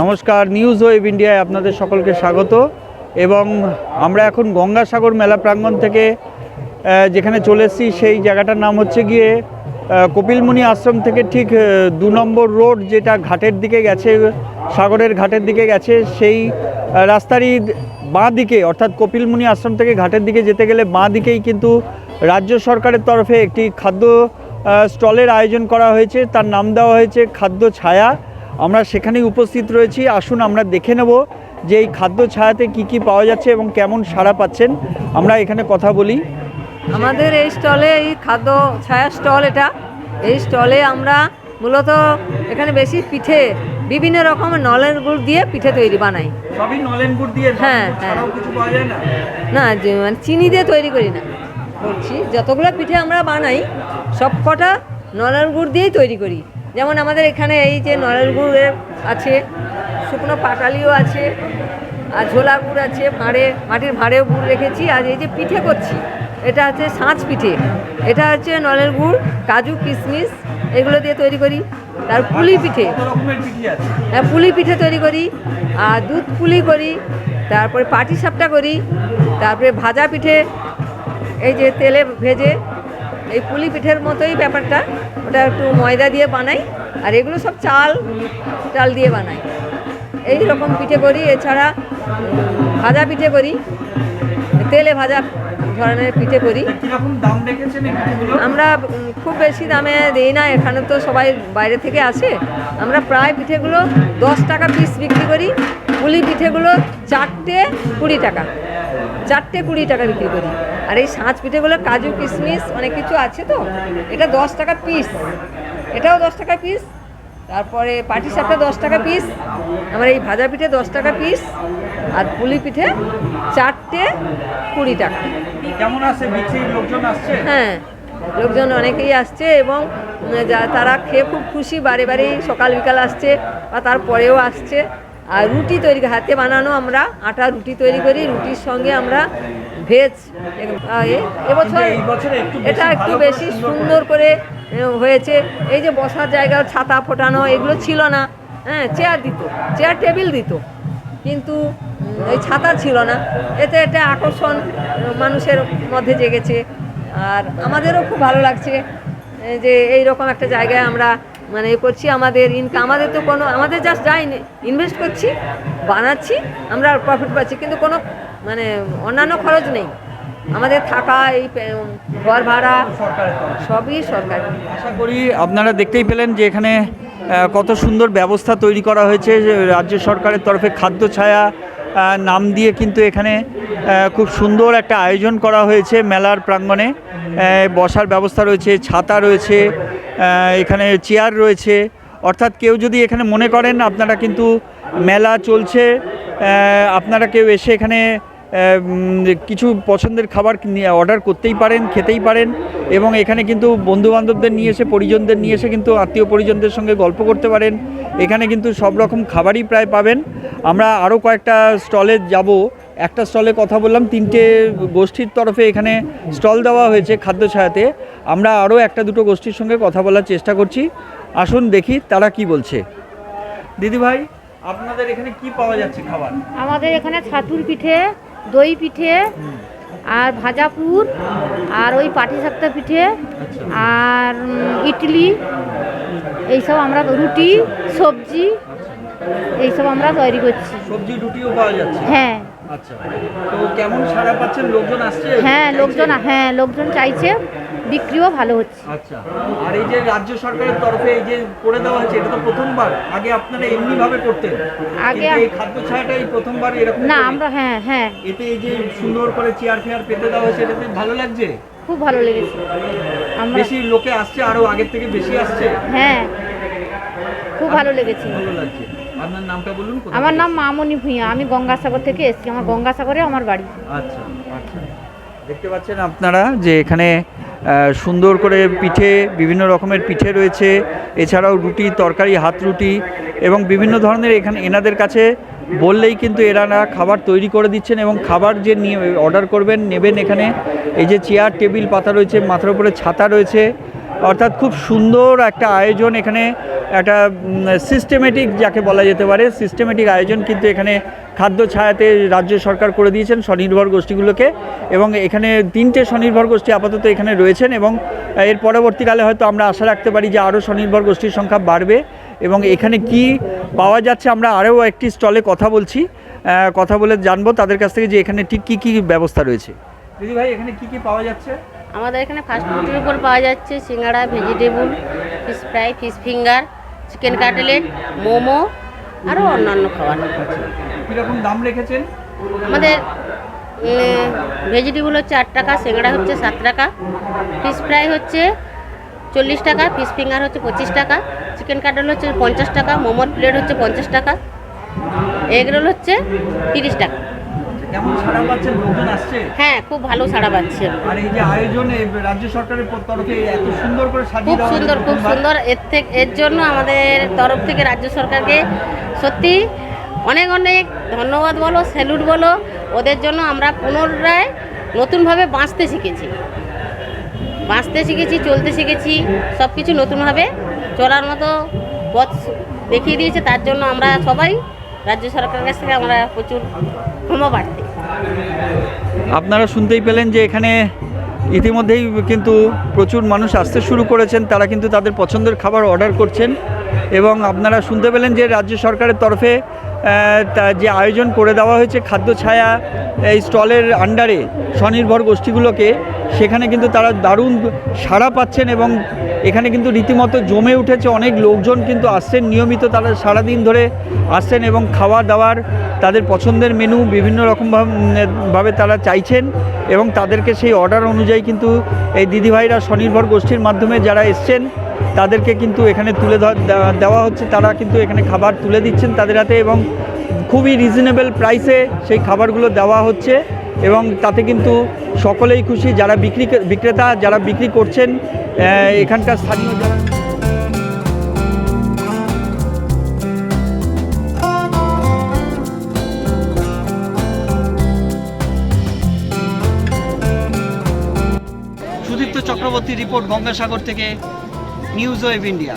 নমস্কার news web ইন্ডিয়ায় আপনাদের সকলকে স্বাগত। এবং আমরা এখন গঙ্গাসাগর মেলা প্রাঙ্গণ থেকে যেখানে চলে এসেছি, সেই জায়গাটার নাম হচ্ছে গিয়ে কপিলমুনি আশ্রম থেকে ঠিক দু নম্বর রোড যেটা ঘাটের দিকে গেছে, সাগরের ঘাটের দিকে গেছে, সেই রাস্তারই বাঁ দিকে, অর্থাৎ কপিলমুনি আশ্রম থেকে ঘাটের দিকে যেতে গেলে বাঁ দিকেই কিন্তু রাজ্য সরকারের তরফে একটি খাদ্য স্টলের আয়োজন করা হয়েছে। তার নাম দেওয়া হয়েছে খাদ্য ছায়া। আমরা সেখানেই উপস্থিত রয়েছি। আসুন আমরা দেখে নেব যে এই খাদ্য ছায়াতে কি কি পাওয়া যাচ্ছে এবং কেমন সাড়া পাচ্ছেন। আমরা এখানে কথা বলি। আমাদের এই স্টলে এই খাদ্য ছায়া স্টল এটা। এই স্টলে আমরা মূলত এখানে বেশি পিঠে বিভিন্ন রকমের নলেন গুড় দিয়ে পিঠে তৈরি বানাই। সবই নলেন গুড় দিয়ে হ্যাঁ, নলেন যায় না? মানে চিনি দিয়ে তৈরি করি না। বলছি যতগুলো পিঠে আমরা বানাই সব কটা নলের গুড় দিয়েই তৈরি করি। যেমন আমাদের এখানে এই যে নলের গুড়ের আছে, শুকনো পাটালিও আছে, আর ঝোলা গুড় আছে, ভাঁড়ে, মাটির ভাঁড়েও গুড় রেখেছি, আর এই যে পিঠে করছি, এটা হচ্ছে সাঁচ পিঠে। এটা হচ্ছে নলের গুড় কাজু, কিশমিশ, এগুলো দিয়ে তৈরি করি। তার পুলি পিঠে। হ্যাঁ পুলি পিঠে তৈরি করি, আর দুধ পুলি করি, তারপরে পাটি সাপটা করি, তারপরে ভাজা পিঠে, এই যে তেলে ভেজে এই পুলি পিঠের মতোই ব্যাপারটা। ওটা একটু ময়দা দিয়ে বানাই আর এগুলো সব চাল চাল দিয়ে বানাই। এই রকম পিঠে করি এছাড়া ভাজা পিঠে করি। তেলে ভাজা ধরনের পিঠে করি। আমরা খুব বেশি দামে দিই না এখানে তো সবাই বাইরে থেকে আসে। আমরা প্রায় পিঠেগুলো দশ টাকা পিস বিক্রি করি। পুলি পিঠেগুলো চারটে কুড়ি টাকা। চারটে কুড়ি টাকা বিক্রি করি। আর এই সাঁচ পিঠেগুলো কাজু কিশমিশ অনেক কিছু আছে তো এটা দশ টাকা পিস এটাও দশ টাকা পিস তারপরে পাটি সাপটা দশ টাকা পিস আমার এই ভাজা পিঠে দশ টাকা পিস আর পুলি পিঠে চারটে কুড়ি টাকা। কেমন আছে? লোকজন আসছে? হ্যাঁ লোকজন অনেকেই আসছে এবং যা তারা খেয়ে খুব খুশি। বারে বারেই সকাল বিকাল আসছে বা তারপরেও আসছে। আর রুটি তৈরি হাতে বানানো আমরা আটা রুটি তৈরি করি রুটির সঙ্গে আমরা ভেজ এবছর এটা একটু বেশি সুন্দর করে হয়েছে। এই যে বসার জায়গা ছাতা ফোটানো এগুলো ছিল না। হ্যাঁ চেয়ার দিত চেয়ার টেবিল দিত। কিন্তু এই ছাতা ছিল না। এতে একটা আকর্ষণ মানুষের মধ্যে জেগেছে। আর আমাদেরও খুব ভালো লাগছে যে এই রকম একটা জায়গায় আমরা মানে করছি, আমাদের ইনকাম আমাদের তো কোনো, আমাদের জাস্ট যাই ইনভেস্ট করছি, বানাচ্ছি, আমরা প্রফিট পাচ্ছি, কিন্তু কোনো মানে অন্যান্য খরচ নেই। আমাদের থাকা, এই ঘর ভাড়া, সবই সরকার। আশা করি আপনারা দেখতেই পেলেন যে এখানে কত সুন্দর ব্যবস্থা তৈরি করা হয়েছে রাজ্য সরকারের তরফে খাদ্য ছায়া নাম দিয়ে কিন্তু এখানে খুব সুন্দর একটা আয়োজন করা হয়েছে মেলার প্রাঙ্গণে। বসার ব্যবস্থা রয়েছে, ছাতা রয়েছে এখানে চেয়ার রয়েছে। অর্থাৎ কেউ যদি এখানে মনে করেন, আপনারা কিন্তু মেলা চলছে আপনারা কেউ এসে এখানে কিছু পছন্দের খাবার অর্ডার করতেই পারেন, খেতেই পারেন এবং এখানে কিন্তু বন্ধু বান্ধবদের নিয়ে এসে, পরিজনদের নিয়ে এসে কিন্তু আত্মীয় পরিজনদের সঙ্গে গল্প করতে পারেন। এখানে কিন্তু সব রকম খাবারই প্রায় পাবেন। আমরা আরও কয়েকটা স্টলে যাব। একটা স্টলে কথা বললাম, তিনটে গোষ্ঠীর তরফে এখানে স্টল দেওয়া হয়েছে খাদ্য ছায়াতে। আমরা আরও একটা দুটো গোষ্ঠীর সঙ্গে কথা বলার চেষ্টা করছি। আসুন দেখি তারা কি বলছে। দিদি ভাই আপনাদের এখানে কি পাওয়া যাচ্ছে খাবার? আমাদের এখানে ছাতুর পিঠে দই পিঠে আর ভাজাপুর আর ওই পাটিসাপ্তা পিঠে আর ইডলি এইসব আমরা রুটি সবজি এইসব আমরা তৈরি করছি। সবজি রুটিও পাওয়া যাচ্ছে? হ্যাঁ। আচ্ছা। তো কেমন সাড়া পাচ্ছেন? লোকজন আসছে? হ্যাঁ লোকজন হ্যাঁ লোকজন চাইছে। বিক্রিও ভালো হচ্ছে। আচ্ছা আর এই যে রাজ্য সরকারের তরফে এই যে করে দেওয়া হচ্ছে এটা তো প্রথমবার। আগে আপনারা এমনি ভাবে করতেন আগে এই খাদ্য ছায়াটা এই প্রথমবার এরকম না আমরা হ্যাঁ হ্যাঁ। এতে এই যে সুন্দর করে চেয়ার ফেয়ার পেতে দেওয়া হয়েছে এটাতে ভালো লাগছে? খুব ভালো লেগেছে। আমরা বেশি লোকে আসছে আরও আগের থেকে বেশি আসছে? হ্যাঁ খুব ভালো লেগেছে। ভালো লাগছে। আপনার নামটা বলুন আমার নাম মামনি ভূঁইয়া আমি গঙ্গাসাগর থেকে এসেছি আমার গঙ্গাসাগরে আমার বাড়ি। আচ্ছা আচ্ছা। দেখতে পাচ্ছেন আপনারা যে এখানে সুন্দর করে পিঠে, বিভিন্ন রকমের পিঠে রয়েছে। এছাড়াও রুটি, তরকারি, হাত রুটি এবং বিভিন্ন ধরনের এখানে এনাদের কাছে বললেই কিন্তু এরা না খাবার তৈরি করে দিচ্ছেন এবং খাবার যে নিয়ে অর্ডার করবেন, নেবেন এখানে। এই যে চেয়ার, টেবিল, পাতা রয়েছে, মাথার উপরে ছাতা রয়েছে। অর্থাৎ খুব সুন্দর একটা আয়োজন এখানে একটা সিস্টেমেটিক যাকে বলা যেতে পারে সিস্টেমেটিক আয়োজন কিন্তু এখানে খাদ্য ছায়াতে রাজ্য সরকার করে দিয়েছেন স্বনির্ভর গোষ্ঠীগুলোকে এবং এখানে তিনটে স্বনির্ভর গোষ্ঠী আপাতত এখানে রয়েছেন এবং এর পরবর্তীকালে হয়তো আমরা আশা রাখতে পারি যে আরও স্বনির্ভর গোষ্ঠীর সংখ্যা বাড়বে এবং এখানে কি পাওয়া যাচ্ছে আমরা আরও একটি স্টলে কথা বলছি কথা বলে জানব তাদের কাছ থেকে যে এখানে ঠিক কী কী ব্যবস্থা রয়েছে। দিদি ভাই, এখানে কী কী পাওয়া যাচ্ছে? আমাদের এখানে ফাস্ট ফুডের উপর পাওয়া যাচ্ছে, সিঙ্গাড়া vegetable fish fry fish finger chicken cutlet momo আরও অন্যান্য খাবার। কীরকম দাম রেখেছেন? আমাদের ভেজিটেবল হচ্ছে আট টাকা সিঙ্গাড়া হচ্ছে সাত টাকা ফিশ ফ্রাই হচ্ছে চল্লিশ টাকা ফিশ ফিঙ্গার হচ্ছে পঁচিশ টাকা চিকেন কাটল হচ্ছে পঞ্চাশ টাকা মোমোর প্লেট হচ্ছে পঞ্চাশ টাকা এগ রোল হচ্ছে তিরিশ টাকা। কেমন সাড়া পাচ্ছেন লোকজন আসছে? হ্যাঁ খুব ভালো সাড়া পাচ্ছে। আর এই যে আয়োজন রাজ্য সরকারের তরফে এত সুন্দর করে সাজিয়ে খুব সুন্দর খুব সুন্দর। এর থেকে এর জন্য আমাদের তরফ থেকে রাজ্য সরকারকে সত্যি অনেক অনেক ধন্যবাদ বলো স্যালুট বলো। ওদের জন্য আমরা পুনরায় নতুনভাবে বাঁচতে শিখেছি। বাঁচতে শিখেছি চলতে শিখেছি সব কিছু নতুনভাবে চলার মতো পথ দেখিয়ে দিয়েছে। তার জন্য আমরা সবাই রাজ্য সরকারের কাছ থেকে আমরা প্রচুর পাচ্ছি আপনারা শুনতেই পেলেন যে এখানে ইতিমধ্যেই কিন্তু প্রচুর মানুষ আসতে শুরু করেছেন, তারা কিন্তু তাদের পছন্দের খাবার অর্ডার করছেন এবং আপনারা শুনতে পেলেন যে রাজ্য সরকারের তরফে তা- যে আয়োজন করে দেওয়া হয়েছে খাদ্য ছায়া, এই স্টলের আন্ডারে স্বনির্ভর গোষ্ঠীগুলোকে, সেখানে কিন্তু তারা দারুণ সাড়া পাচ্ছেন এবং এখানে কিন্তু রীতিমতো জমে উঠেছে অনেক লোকজন কিন্তু আসছেন, নিয়মিত তারা সারাদিন ধরে আসছেন এবং খাওয়া দাওয়ার তাদের পছন্দের মেনু বিভিন্ন রকম ভাব- ভাবে তারা চাইছেন এবং তাদেরকে সেই অর্ডার অনুযায়ী কিন্তু এই দিদিভাইরা স্বনির্ভর গোষ্ঠীর মাধ্যমে যারা এসছেন তাদেরকে কিন্তু এখানে তুলে দেওয়া- হচ্ছে। তারা কিন্তু এখানে খাবার তুলে দিচ্ছেন তাদের হাতে এবং খুবই রিজনেবল প্রাইসে সেই খাবারগুলো দেওয়া হচ্ছে এবং তাতে কিন্তু সকলেই খুশি। যারা বিক্রি বিক্রেতা, যারা বিক্রি করছেন এখানকার স্থানীয় যারা সুদীপ্ত চক্রবর্তী রিপোর্ট গঙ্গাসাগর থেকে নিউজ ওয়েব ইন্ডিয়া